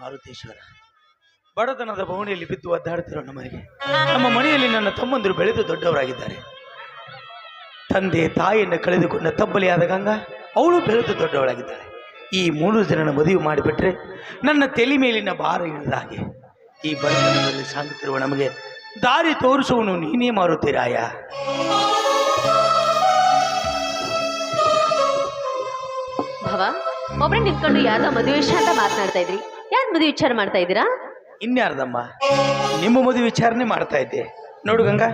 ಮಾರುತೇಶ್ವರ. ಬಡತನದ ಭವನಿಯಲ್ಲಿ ಬಿದ್ದು ಒದ್ದಾಡ್ತಿರೋ ನಮಗೆ ನಮ್ಮ ಮನೆಯಲ್ಲಿ ನನ್ನ ತಮ್ಮಂದಿರು ಬೆಳೆದು ದೊಡ್ಡವರಾಗಿದ್ದಾರೆ. ತಂದೆ ತಾಯಿಯನ್ನು ಕಳೆದುಕೊಂಡ ತಬ್ಬಲಿಯಾದ ಗಂಗಾ ಅವಳು ಬೆಳೆದು ದೊಡ್ಡವಳಾಗಿದ್ದಾಳೆ. ಈ ಮೂರು ಜನನ ಮದುವೆ ಮಾಡಿಬಿಟ್ರೆ ನನ್ನ ತಲೆ ಮೇಲಿನ ಭಾರ ಇಳಿದ ಹಾಗೆ. ಈ ಬಡತನದಲ್ಲಿ ಸಾಗುತ್ತಿರುವ ನಮಗೆ ದಾರಿ ತೋರಿಸುವನು ನೀನೇ ಮಾರುತ್ತೀರಾಯ ಭವ, ಒಬ್ರೆ ನಿಂತ್ಕೊಂಡು ಯಾವ್ದೋ ಮದುವೆ ಅಂತ ಮಾತನಾಡ್ತಾ ಇದ್ರಿ. ಯಾರು ಮದುವೆ ವಿಚಾರ ಮಾಡ್ತಾ ಇದ್ದೀರಾ? ಇನ್ಯಾರ್ದಮ್ಮ? ನಿಮ್ಮ ಮದುವೆ ವಿಚಾರಣೆ ಮಾಡ್ತಾ ಇದ್ದೆ. ನೋಡು ಗಂಗಾ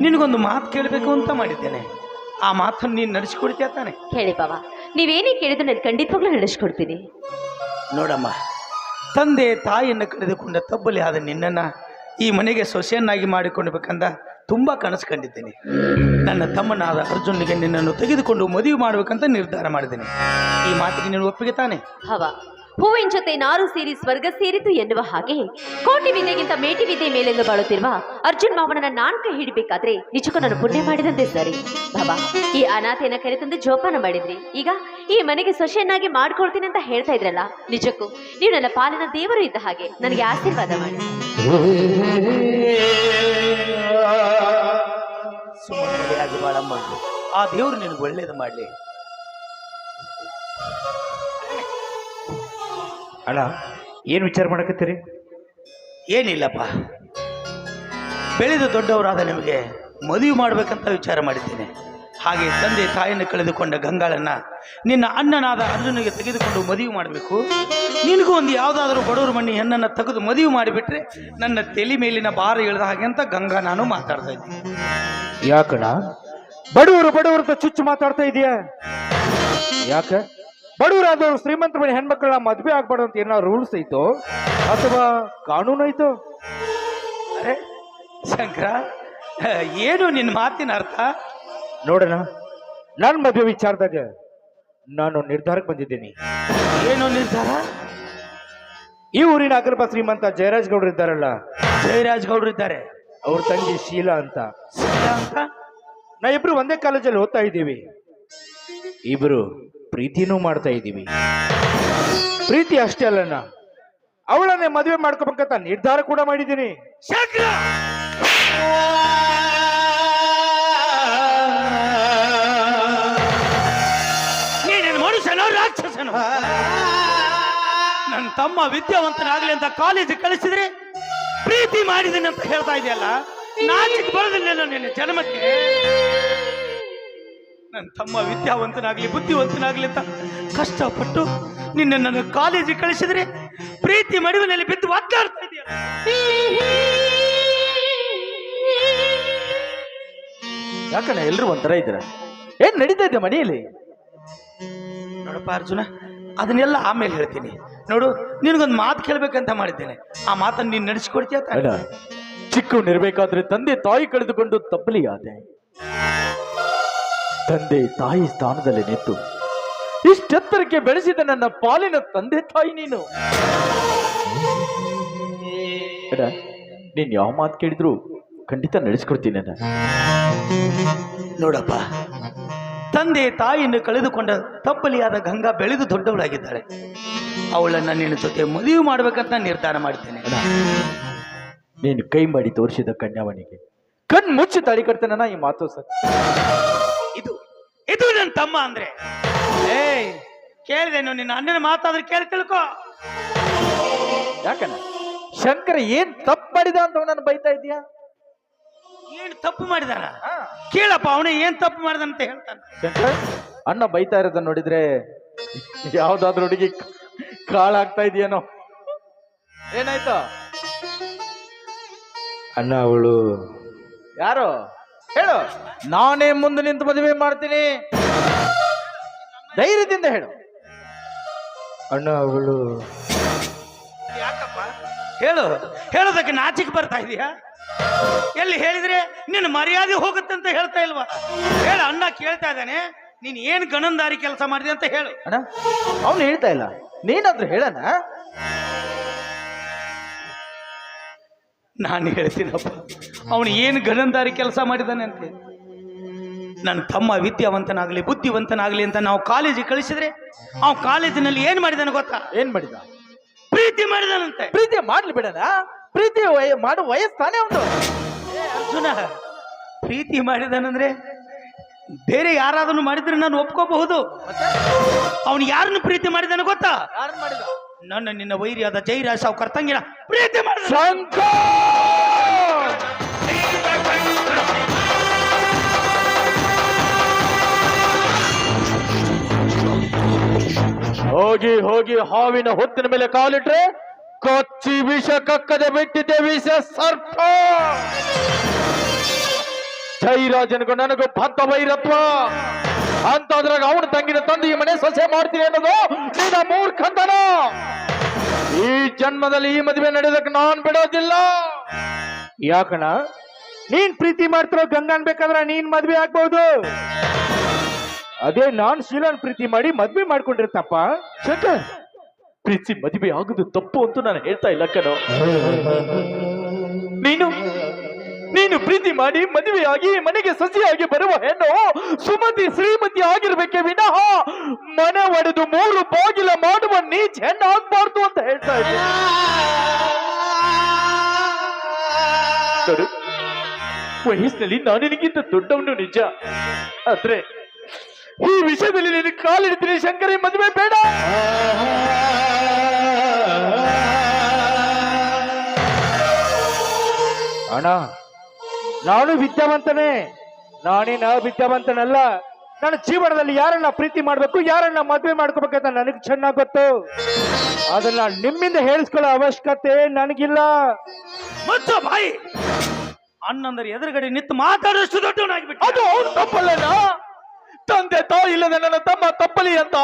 ನಿನಗೊಂದು ಮಾತು ಕೇಳಬೇಕು ಅಂತ ಮಾಡಿದ್ದೇನೆ. ಆ ಮಾತನ್ನು ನೀನು ನಡೆಸಿಕೊಡ್ತೀಯ ತಾನೆ? ಹೇಳಿ ಬಾವ ನೀವೇನೇ ಕೇಳಿದ್ರೆ ನಾನು ಖಂಡಿತವಾಗ್ಲೂ ನಡೆಸ್ಕೊಡ್ತೀನಿ. ನೋಡಮ್ಮ ತಂದೆ ತಾಯಿಯನ್ನು ಕಳೆದುಕೊಂಡ ತಬ್ಬಲಿ ಆದ ನಿನ್ನನ್ನು ಈ ಮನೆಗೆ ಸೊಸೆಯನ್ನಾಗಿ ಮಾಡಿಕೊಳ್ಬೇಕಂದ ತುಂಬ ಕನಸು ಕಂಡಿದ್ದೇನೆ. ನನ್ನ ತಮ್ಮನಾದ ಅರ್ಜುನಿಗೆ ನಿನ್ನನ್ನು ತೆಗೆದುಕೊಂಡು ಮದುವೆ ಮಾಡಬೇಕಂತ ನಿರ್ಧಾರ ಮಾಡಿದ್ದೇನೆ. ಈ ಮಾತಿಗೆ ನೀನು ಒಪ್ಪಿಗೆ ತಾನೆ? ಭವ ಹೂವಿನ ಜೊತೆ ನಾರು ಸೇರಿ ಸ್ವರ್ಗ ಸೇರಿತು ಎನ್ನುವ ಹಾಗೆ ಕೋಟಿ ವಿದ್ಯೆಗಿಂತ ಮೇಟಿ ವಿದ್ಯೆ ಮೇಲೆಂದು ಬಾಳುತ್ತಿರುವ ಅರ್ಜುನ್ ಮಾವನನ್ನ ನಾನ್ಕ ಕೈ ಹಿಡಿಬೇಕಾದ್ರೆ ನಿಜಕ್ಕೂ ನಾನು ಪುಣ್ಯ ಮಾಡಿದಂತೆ ಸರಿ. ಬಾಬಾ, ಈ ಅನಾಥೆಯನ್ನ ಕರೆತಂದು ಜೋಪಾನ ಮಾಡಿದ್ರಿ. ಈಗ ಈ ಮನೆಗೆ ಸೊಸೆಯನ್ನಾಗಿ ಮಾಡ್ಕೊಳ್ತೀನಿ ಅಂತ ಹೇಳ್ತಾ ಇದ್ರಲ್ಲ, ನಿಜಕ್ಕೂ ನೀವು ನನ್ನ ಪಾಲಿನ ದೇವರು ಇದ್ದ ಹಾಗೆ ನನಗೆ ಆಶೀರ್ವಾದ ಮಾಡಿ. ಆ ದೇವರು ನಿನಗೆ ಒಳ್ಳೇದು ಮಾಡಲಿ. ಅಣ್ಣ ಏನು ವಿಚಾರ ಮಾಡಕತ್ತೀರಿ? ಏನಿಲ್ಲಪ್ಪ. ಬೆಳೆದು ದೊಡ್ಡವರಾದ ನಿಮಗೆ ಮದುವೆ ಮಾಡಬೇಕಂತ ವಿಚಾರ ಮಾಡಿದ್ದೇನೆ. ಹಾಗೆ ತಂದೆ ತಾಯಿಯನ್ನು ಕಳೆದುಕೊಂಡ ಗಂಗಾಳನ್ನ ನಿನ್ನ ಅಣ್ಣನಾದ ಅರ್ಜುನಿಗೆ ತೆಗೆದುಕೊಂಡು ಮದುವೆ ಮಾಡಬೇಕು. ನಿನಗೂ ಒಂದು ಯಾವುದಾದ್ರೂ ಬಡವರು ಮಣ್ಣಿ ಹೆಣ್ಣನ್ನು ತೆಗೆದು ಮದುವೆ ಮಾಡಿಬಿಟ್ರೆ ನನ್ನ ತಲೆ ಮೇಲಿನ ಭಾರ ಇಳಿದ ಹಾಗೆ ಅಂತ ಗಂಗಾ ನಾನು ಮಾತಾಡ್ತಾ ಇದ್ದೀನಿ. ಯಾಕಣ್ಣ? ಬಡವರು ಬಡವರು ಚುಚ್ಚು ಮಾತಾಡ್ತಾ ಇದೆಯಾ? ಯಾಕ? ಬಡವರಾದವರು ಶ್ರೀಮಂತ ಮನೆ ಹೆಣ್ಮಕ್ಳನ್ನ ಮದ್ವೆ ಆಗ್ಬಾರ್ದು ಅಂತ ಏನೋ ರೂಲ್ಸ್ ಐತೋ? ಅಥವಾ ಕಾನೂನು ಐತೋ? ಅರೆ ಶಂಕರ ಏನು ನಿನ್ನ ಮಾತಿನ ಅರ್ಥ? ನೋಡೋಣ ನನ್ನ ಮದುವೆ ವಿಚಾರದಾಗ ನಾನು ನಿರ್ಧಾರಕ್ಕೆ ಬಂದಿದ್ದೀನಿ. ಏನು ನಿರ್ಧಾರ? ಈ ಊರಿನ ಅಗ್ರಪ ಶ್ರೀಮಂತ ಜಯರಾಜ್ ಗೌಡ್ರು ಇದ್ದಾರಲ್ಲ ಜಯರಾಜ್ ಗೌಡ್ರು ಇದ್ದಾರೆ. ಅವ್ರ ತಂಗಿ ಶೀಲಾ ಅಂತ. ಶೀಲಾ ಅಂತ? ನಾ ಇಬ್ರು ಒಂದೇ ಕಾಲೇಜಲ್ಲಿ ಓದ್ತಾ ಇದ್ದೀವಿ. ಇಬ್ರು ಪ್ರೀತಿನೂ ಮಾಡ್ತಾ ಇದ್ದೀವಿ. ಪ್ರೀತಿ ಅಷ್ಟೇ ಅಲ್ಲಣ್ಣ. ಅವಳನ್ನೇ ಮದುವೆ ಮಾಡ್ಕೋಬೇಕಂತ ನಿರ್ಧಾರ ಕೂಡ ಮಾಡಿದ್ದೀನಿ. ಮನುಷ್ಯನೋ ನನ್ನ ತಮ್ಮ ವಿದ್ಯಾವಂತನಾಗ್ಲಿ ಅಂತ ಕಾಲೇಜ್ ಕಳಿಸಿದ್ರೆ ಪ್ರೀತಿ ಮಾಡಿದ್ದೀನಿ ಅಂತ ಹೇಳ್ತಾ ಇದೆಯಲ್ಲ? ನಾಚಿಕೆ ಬರೋದಿಲ್ಲ ನಿನ್ನ ಜನ್ಮಕ್ಕೆ? ನನ್ನ ತಮ್ಮ ವಿದ್ಯಾವಂತನಾಗ್ಲಿ ಬುದ್ಧಿವಂತನಾಗ್ಲಿ ಅಂತ ಕಷ್ಟಪಟ್ಟು ನಿನ್ನ ನನ್ನ ಕಾಲೇಜಿಗೆ ಕಳಿಸಿದ್ರೆ ಪ್ರೀತಿ ಮಡುವಿನಲ್ಲಿ ಬಿದ್ದು ಒದ್ದಾಡ್ತಾ ಇದೆಯಾ ಯಾಕಣ್ಣ ಎಲ್ರು ಒಂಥರ ಇದ್ರ ಏನ್ ನಡೀತಾ ಇದೆ ಮನೆಯಲ್ಲಿ? ನೋಡಪ್ಪ ಅರ್ಜುನ ಅದನ್ನೆಲ್ಲ ಆಮೇಲೆ ಹೇಳ್ತೀನಿ. ನೋಡು ನಿನಗೊಂದು ಮಾತು ಕೇಳ್ಬೇಕಂತ ಮಾಡಿದ್ದೇನೆ. ಆ ಮಾತನ್ನು ನೀನು ನಡೆಸಿಕೊಡ್ತೀಯ ಚಿಕ್ಕವನಿರ್ಬೇಕಾದ್ರೆ ತಂದೆ ತಾಯಿ ಕಳೆದುಕೊಂಡು ತಪ್ಪಲಿಯಾದೆ ತಂದೆ ತಾಯಿ ಸ್ಥಾನದಲ್ಲಿ ನಿಂತು ಇಷ್ಟೆತ್ತರಕ್ಕೆ ಬೆಳೆಸಿದ ನನ್ನ ಪಾಲಿನ ತಂದೆ ತಾಯಿ ನೀನು. ನೀನ್ ಯಾವ ಮಾತು ಕೇಳಿದ್ರು ಖಂಡಿತ ನಡೆಸ್ಕೊಡ್ತೀನಿ ನೋಡಪ್ಪ ತಂದೆ ತಾಯಿಯನ್ನು ಕಳೆದುಕೊಂಡ ತಪ್ಪಲಿಯಾದ ಗಂಗಾ ಬೆಳೆದು ದೊಡ್ಡವಳಾಗಿದ್ದಾಳೆ. ಅವಳನ್ನ ನಿನ್ನ ಜೊತೆ ಮದುವೆ ಮಾಡ್ಬೇಕಂತ ನಿರ್ಧಾರ ಮಾಡ್ತೇನೆ. ನೀನು ಕೈ ಮಾಡಿ ತೋರಿಸಿದ ಕನ್ಯಾವಣಿಗೆ ಕಣ್ ಮುಚ್ಚಿ ತಾಳಿ ಕಟ್ತೇನ ಈ ಮಾತು ಸರ್. ಇದು ನನ್ನ ತಮ್ಮ ಅಂದ್ರೆ. ಏಯ್ ಕೇಳಿದೆನು ನಿನ್ನ ಅಣ್ಣನ ಮಾತಾದ್ರೆ ಕೇಳಿ ತಿಳ್ಕೊ. ಯಾಕನ ಶಂಕರ ಏನ್ ತಪ್ಪು ಮಾಡಿದ ಅಂತ ಅವನನ್ನು ಬೈತಾ ಇದೀಯಾ ಏನ್ ತಪ್ಪು ಮಾಡಿದಾನ? ಕೇಳಪ್ಪ ಅವನೇ ಏನ್ ತಪ್ಪು ಮಾಡಿದ ಅಂತ ಹೇಳ್ತಾನೆ. ಶಂಕರ ಅಣ್ಣ ಬೈತಾ ಇರೋದನ್ನ ನೋಡಿದ್ರೆ ಯಾವ್ದಾದ್ರು ಹುಡುಗಿ ಕಾಳಾಗ್ತಾ ಇದೆಯೇನೋ. ಏನಾಯ್ತು? ಅಣ್ಣ ಅವಳು ಯಾರು? ಹೇಳು. ನಾನೇ ಮುಂದೆ ನಿಂತು ಮದುವೆ ಮಾಡ್ತೀನಿ. ಧೈರ್ಯದಿಂದ ಹೇಳು. ಅಣ್ಣ ಅವಳು ಯಾಕಪ್ಪ? ಹೇಳು. ಹೇಳೋದಕ್ಕೆ ನಾಚಿಕೆ ಬರ್ತಾ ಇದೀಯಾ? ಎಲ್ಲಿ ಹೇಳಿದ್ರೆ ನಿನ್ನ ಮರ್ಯಾದೆ ಹೋಗುತ್ತೆ ಅಂತ ಹೇಳ್ತಾ ಇಲ್ವಾ? ಹೇಳು ಅಣ್ಣ ಕೇಳ್ತಾ ಇದ್ದಾನೆ ನೀನ್ ಏನ್ ಗಣಂದಾರಿ ಕೆಲಸ ಮಾಡಿದೆ ಅಂತ ಹೇಳು. ಅಣ್ಣ ಅವನು ಹೇಳ್ತಾ ಇಲ್ಲ. ನೀನಾದ್ರೂ ಹೇಳಣ ನಾನು ಹೇಳ್ತೀನಪ್ಪ. ಅವನು ಏನು ಗಣಂದಾರಿ ಕೆಲಸ ಮಾಡಿದ್ದಾನೆ ಅಂತ ನನ್ನ ತಮ್ಮ ವಿದ್ಯಾವಂತನಾಗಲಿ ಬುದ್ಧಿವಂತನಾಗಲಿ ಅಂತ ನಾವು ಕಾಲೇಜಿಗೆ ಕಳಿಸಿದ್ರೆ ಅವ್ನು ಕಾಲೇಜಿನಲ್ಲಿ ಏನು ಮಾಡಿದಾನೆ ಗೊತ್ತಾ? ಏನ್ ಮಾಡಿದ? ಪ್ರೀತಿ ಮಾಡಿದಾನಂತೆ. ಪ್ರೀತಿ ಮಾಡ್ಲಿ ಬಿಡಣ. ಪ್ರೀತಿ ವಯ- ಮಾಡೋ ವಯಸ್ಸು ತಾನೇ ಒಂದು ಅರ್ಜುನ ಪ್ರೀತಿ ಮಾಡಿದಾನಂದ್ರೆ ಬೇರೆ ಯಾರಾದ್ರೂ ಮಾಡಿದ್ರೆ ನಾನು ಒಪ್ಕೋಬಹುದು. ಅವನು ಯಾರನ್ನು ಪ್ರೀತಿ ಮಾಡಿದಾನೆ ಗೊತ್ತಾ? ಯಾರು ಮಾಡಿದ? ನನ್ನ ನಿನ್ನ ವೈರಿಯಾದ ಜೈರಾಜ್ ಅವ್ ಕರ್ತಂಗಿನ ಪ್ರೀತಿ ಮಾಡಿದ ಶಂಕರ್! ಹೋಗಿ ಹೋಗಿ ಹಾವಿನ ಹೊತ್ತಿನ ಮೇಲೆ ಕಾಲಿಟ್ರೆ ಕೊಚ್ಚಿ ವಿಷ ಕಕ್ಕದೆ ಬಿಟ್ಟಿದ್ದೆ ವಿಷ ಸರ್ಪ. ಜೈರಾಜನಿಗೂ ನನಗೂ ಭತ್ತ ವೈರತ್ವ. ಅಂತದ್ರಾಗ ಅವನ ತಂಗಿನ ತಂದು ಈ ಮನೆ ಸೊಸೆ ಮಾಡ್ತೀನಿ ಅನ್ನೋದು ನಿನ್ನ ಮೂರ್ಖತನ. ಈ ಜನ್ಮದಲ್ಲಿ ಈ ಮದುವೆ ನಡೆಯೋದಕ್ಕೆ ನಾನ್ ಬಿಡೋದಿಲ್ಲ. ಯಾಕಣ ನೀನ್ ಪ್ರೀತಿ ಮಾಡ್ತಿರೋ ಗಂಗಾನ್ ಬೇಕಾದ್ರೆ ನೀನ್ ಮದ್ವೆ ಆಗ್ಬಹುದು ಅದೇ ನಾನ್ ಶೀಲನ್ ಪ್ರೀತಿ ಮಾಡಿ ಮದ್ವೆ ಮಾಡ್ಕೊಂಡಿರ್ತಪ್ಪ. ಶಂಕರ್! ಪ್ರೀತಿ ಮದುವೆ ಆಗುದು ತಪ್ಪು ಅಂತ ನಾನು ಹೇಳ್ತಾ ಇಲ್ಲ ಕಣ. ನೀನು ನೀನು ಪ್ರೀತಿ ಮಾಡಿ ಮದುವೆಯಾಗಿ ಮನೆಗೆ ಸಸಿಯಾಗಿ ಬರುವ ಹೆಣ್ಣು ಸುಮತಿ ಶ್ರೀಮತಿ ಆಗಿರ್ಬೇಕೆ ವಿನಃ ಮನೆ ಒಡೆದು ಮೂರು ಬಾಗಿಲ ಮಾಡುವ ನೀಚ್ ಹೆಣ್ಣು ಆಗ್ಬಾರ್ದು ಅಂತ ಹೇಳ್ತಾ ಇದ್ದೆ. ನೋಡು, ವಯಸ್ಸಿನಲ್ಲಿ ನಾನು ನಿನಗಿಂತ ದೊಡ್ಡವನು ನಿಜ. ಆದ್ರೆ ಈ ವಿಷಯದಲ್ಲಿ ನಿನಗೆ ಕಾಲಿಡ್ತೀನಿ ಶಂಕರಿ ಮದುವೆ ಬೇಡ. ಅಣ್ಣ ನಾನು ವಿದ್ಯಾವಂತನೇ. ನಾನೇನ ವಿದ್ಯಾವಂತನಲ್ಲ. ನನ್ನ ಜೀವನದಲ್ಲಿ ಯಾರನ್ನ ಪ್ರೀತಿ ಮಾಡಬೇಕು ಯಾರನ್ನ ಮದ್ವೆ ಮಾಡ್ಕೋಬೇಕಂತ ನನಗೆ ಚೆನ್ನಾಗಿ ಗೊತ್ತು. ಅದನ್ನ ನಿಮ್ಮಿಂದ ಹೇಳಿಸ್ಕೊಳ್ಳೋ ಅವಶ್ಯಕತೆ ನನಗಿಲ್ಲ. ಮತ್ತು ಬಾಯಿ. ಅಣ್ಣಂದ್ರೆ ಎದುರುಗಡೆ ನಿಂತು ಮಾತಾಡೋಷ್ಟು ದೊಡ್ಡವನಾಗಿಬಿಟ್ಟು. ಅದು ಅವನು ತಪ್ಪಲ್ಲನ ತಂದೆ ತಾಯಿ ಇಲ್ಲದ ನನ್ನ ತಮ್ಮ ತಪ್ಪಲಿ ಅಂತ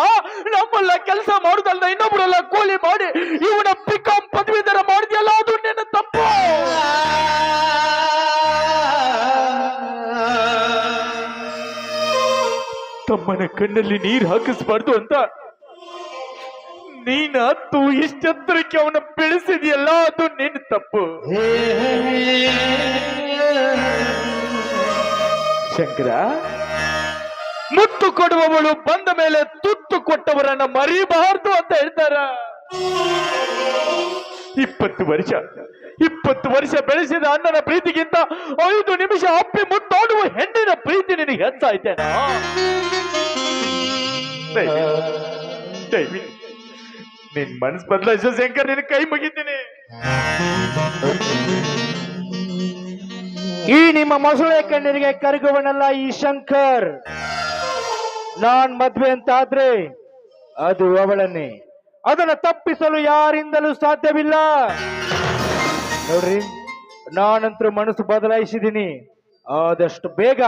ನಮ್ಮಲ್ಲ ಕೆಲಸ ಮಾಡುದಲ್ಲ ಇನ್ನೊಬ್ರೆಲ್ಲ ಕೂಲಿ ಮಾಡಿ ಇವನ ಪಿಕಾಂ ಪದವೀಧರ ಮಾಡಿದೆಯಲ್ಲ ಅದು ನಿನ್ನ ತಪ್ಪು. ತಮ್ಮನ ಕಣ್ಣಲ್ಲಿ ನೀರು ಹಾಕಿಸ್ಬಾರ್ದು ಅಂತ ನೀನ ತೂ ಇಷ್ಟಕ್ಕೆ ಅವನ ಬೆಳೆಸಿದೆಯಲ್ಲ ಅದು ನಿನ್ನ ತಪ್ಪು. ಶಂಕರ ಮುತ್ತು ಕೊಡುವವಳು ಬಂದ ಮೇಲೆ ತುತ್ತು ಕೊಟ್ಟವರನ್ನ ಮರಿಬಾರ್ದು ಅಂತ ಹೇಳ್ತಾರ. ಇಪ್ಪತ್ತು ವರ್ಷ ಇಪ್ಪತ್ತು ವರ್ಷ ಬೆಳೆಸಿದ ಅಣ್ಣನ ಪ್ರೀತಿಗಿಂತ ಐದು ನಿಮಿಷ ಅಪ್ಪಿ ಮುಟ್ಟಾಡುವ ಹೆಣ್ಣಿನ ಪ್ರೀತಿ ನಿನಗೆ ಹೆಚ್ಚಾಯ್ತೇನ? ನಿನ್ ಮನಸ್ ಬದಲಾಯಿಸೋ ಶಂಕರ್, ನಿನ್ ಕೈ ಮುಗಿತೀನಿ. ಈ ನಿಮ್ಮ ಮೊಸಳೆ ಕಣ್ಣೀರಿಗೆ ಕರಗುವನಲ್ಲ ಈ ಶಂಕರ್. ನಾನ್ ಮದ್ವೆ ಅಂತ ಅದು ಅವಳನ್ನೇ. ಅದನ್ನ ತಪ್ಪಿಸಲು ಯಾರಿಂದಲೂ ಸಾಧ್ಯವಿಲ್ಲ. ನೋಡ್ರಿ ನಾನಂತರೂ ಮನಸ್ಸು ಬದಲಾಯಿಸಿದೀನಿ ಆದಷ್ಟು ಬೇಗ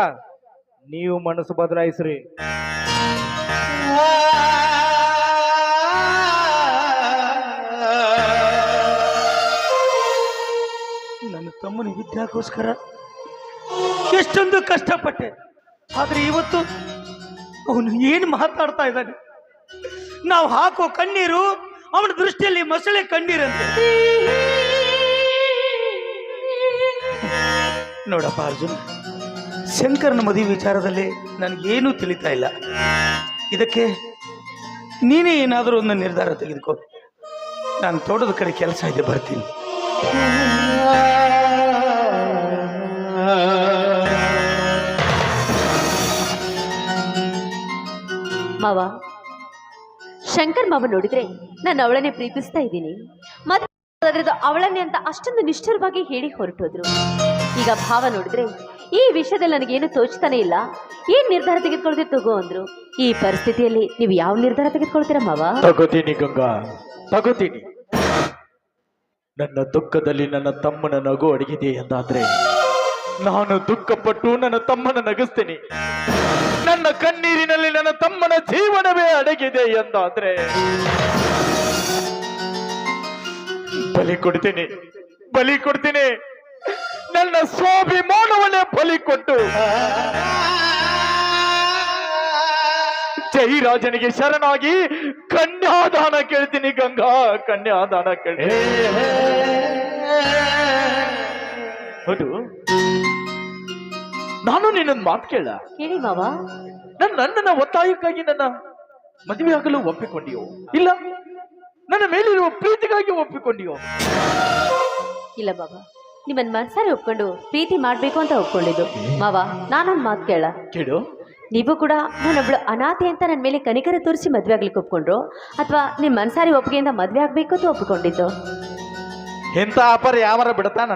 ನೀವು ಮನಸ್ಸು ಬದಲಾಯಿಸ್ರಿ. ನನ್ನ ತಮ್ಮನ ವಿದ್ಯಾಗೋಸ್ಕರ ಎಷ್ಟೊಂದು ಕಷ್ಟಪಟ್ಟೆ. ಆದ್ರೆ ಇವತ್ತು ಅವನು ಏನು ಮಾತಾಡ್ತಾ ಇದ್ದಾನೆ? ನಾವು ಹಾಕೋ ಕಣ್ಣೀರು ಅವನ ದೃಷ್ಟಿಯಲ್ಲಿ ಮೊಸಳೆ ಕಣ್ಣೀರಂತೆ. ನೋಡಪ್ಪ ಅರ್ಜುನ್, ಶಂಕರನ ಮದುವೆ ವಿಚಾರದಲ್ಲಿ ನನಗೇನೂ ತಿಳಿತಾ ಇಲ್ಲ. ಇದಕ್ಕೆ ನೀನೇ ಏನಾದರೂ ಒಂದು ನಿರ್ಧಾರ ತೆಗೆದುಕೋ. ನಾನು ತೋಟದ ಕಡೆ ಕೆಲಸ ಇದೆ, ಬರ್ತೀನಿ. ಶಂಕರ್ ಮಾವ ನೋಡಿದ್ರೆ ನಾನು ಅವಳನ್ನೇ ಪ್ರೀತಿಸ್ತಾ ಇದ್ದೀನಿ. ಮತ್ತೆ ಅವಳನ್ನೇ ಅಂತ ಅಷ್ಟೊಂದು ನಿಷ್ಠುರವಾಗಿ ಹೇಳಿ ಹೊರಟೋದ್ರು. ಈಗ ಭಾವ ನೋಡಿದ್ರೆ ಈ ವಿಷಯದಲ್ಲಿ ನನಗೇನು ತೋಚ್ತಾನೆ ಇಲ್ಲ. ಏನ್ ನಿರ್ಧಾರ ತೆಗೆದುಕೊಳ್ತೀರಿ ತಗೋ ಅಂದ್ರು. ಈ ಪರಿಸ್ಥಿತಿಯಲ್ಲಿ ನೀವು ಯಾವ ನಿರ್ಧಾರ ತೆಗೆದುಕೊಳ್ತೀರಾ ಮಾವ? ತಗೋತೀನಿ ಗಂಗಾ, ತಗೋತೀನಿ. ನನ್ನ ದುಃಖದಲ್ಲಿ ನನ್ನ ತಮ್ಮನ ನಗು ಅಡಗಿದೆ ಎಂದಾದ್ರೆ ನಾನು ದುಃಖಪಟ್ಟು ನನ್ನ ತಮ್ಮನ ನಗಿಸ್ತೀನಿ. ನನ್ನ ಕಣ್ಣೀರಿನಲ್ಲಿ ನನ್ನ ತಮ್ಮನ ಜೀವನವೇ ಅಡಗಿದೆ ಎಂದಾದ್ರೆ. ಬಲಿ ಕೊಡ್ತೀನಿ ಬಲಿ ಕೊಡ್ತೀನಿ. ನನ್ನ ಸ್ವಾಭಿಮಾನವನ್ನೇ ಬಲಿ ಕೊಟ್ಟು. ಜೈರಾಜನಿಗೆ ಶರಣಾಗಿ ಕನ್ಯಾದಾನ ಕೇಳ್ತೀನಿ ಗಂಗಾ ಕನ್ಯಾದಾನ ಕೇಳ್ತೀನಿ. ಹೌದು. ನಾನು ನಿನ್ನೊಂದು ಮಾತು ಕೇಳ. ಕೇಳಿ ಬಾಬಾ. ನನ್ನ ಅಣ್ಣನ ಒತ್ತಾಯಕ್ಕಾಗಿ ನನ್ನ ಮದುವೆ ಆಗಲು ಒಪ್ಪಿಕೊಂಡಿಯೋ? ಇಲ್ಲ ನನ್ನ ಮೇಲಿರುವ ಪ್ರೀತಿಗಾಗಿ ಒಪ್ಪಿಕೊಂಡಿಯೋ? ಇಲ್ಲ ಬಾಬಾ ನಿಮ್ಮನ್ ಮನ್ಸಾರಿ ಒಪ್ಕೊಂಡು ಪ್ರೀತಿ ಮಾಡ್ಬೇಕು ಅಂತ ಒಪ್ಕೊಂಡಿದ್ದು. ಮಾವ ನಾನೊಂದ್ ಮಾತು ಕೇಳ. ಕೇಳು. ನೀವು ಕೂಡ ನಾನೊಬ್ಳು ಅನಾಥೆ ಅಂತ ನನ್ನ ಮೇಲೆ ಕನಿಕರ ತೋರಿಸಿ ಮದ್ವೆ ಆಗ್ಲಿಕ್ಕೆ ಒಪ್ಕೊಂಡ್ರು? ಅಥವಾ ನಿಮ್ಮ ಮನ್ಸಾರಿ ಒಪ್ಪಿಗೆಯಿಂದ ಮದ್ವೆ ಆಗ್ಬೇಕು ಅಂತ ಒಪ್ಕೊಂಡಿದ್ದು ಎಂತ ಅಪರ ಯಾವರ ಬಿಡ್ತಾನ